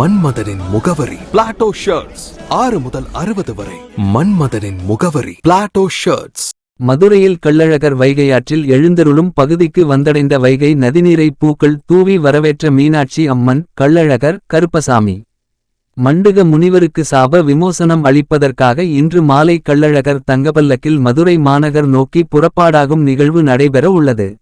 மன்மதனின் முகவரி. Plato shirts ஆறு முதல் அறுபது வரை. மன்மதனின் முகவரி. பிளாட்டோ ஷர்ட்ஸ் மதுரையில் கள்ளழகர் வைகையாற்றில் எழுந்தருளும் பகுதிக்கு வந்தடைந்த வைகை நதிநீரை பூக்கள் தூவி வரவேற்ற மீனாட்சி அம்மன் கள்ளழகர் கருப்பசாமி. மண்டுக முனிவருக்கு சாப விமோசனம் அளிப்பதற்காக இன்று மாலை கள்ளழகர் தங்கபல்லக்கில் மதுரை மாநகர் நோக்கி புறப்பாடாகும் நிகழ்வு நடைபெற உள்ளது.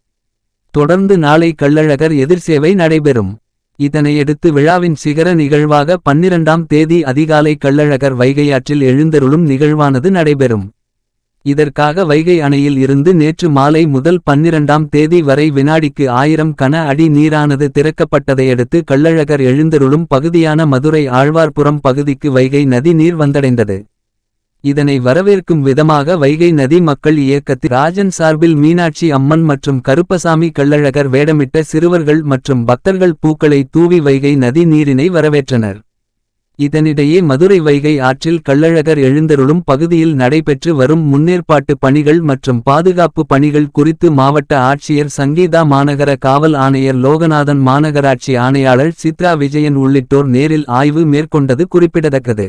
தொடர்ந்து நாளை கள்ளழகர் எதிர்சேவை நடைபெறும். இதனையடுத்து விழாவின் சிகர நிகழ்வாக பன்னிரண்டாம் தேதி அதிகாலை கள்ளழகர் வைகையாற்றில் எழுந்தருளும் நிகழ்வானது நடைபெறும். இதற்காக வைகை அணையில் இருந்து நேற்று மாலை முதல் பன்னிரண்டாம் தேதி வரை வினாடிக்கு ஆயிரம் கன அடி நீரானது திறக்கப்பட்டதையடுத்து கள்ளழகர் எழுந்தருளும் பகுதியான மதுரை ஆழ்வார்புரம் பகுதிக்கு வைகை நதி நீர் வந்தடைந்தது. இதனை வரவேற்கும் விதமாக வைகை நதி மக்கள் இயக்கத்தில் ராஜன் சார்பில் மீனாட்சி அம்மன் மற்றும் கருப்பசாமி கள்ளழகர் வேடமிட்ட சிறுவர்கள் மற்றும் பக்தர்கள் பூக்களை தூவி வைகை நதி நீரினை வரவேற்றனர். இதனிடையே மதுரை வைகை ஆற்றில் கள்ளழகர் எழுந்தருளும் பகுதியில் நடைபெற்று வரும் முன்னேற்பாட்டு பணிகள் மற்றும் பாதுகாப்பு பணிகள் குறித்து மாவட்ட ஆட்சியர் சங்கீதா மாநகர காவல் ஆணையர் லோகநாதன் மாநகராட்சி ஆணையாளர் சித்ரா விஜயன் உள்ளிட்டோர் நேரில் ஆய்வு மேற்கொண்டது குறிப்பிடத்தக்கது.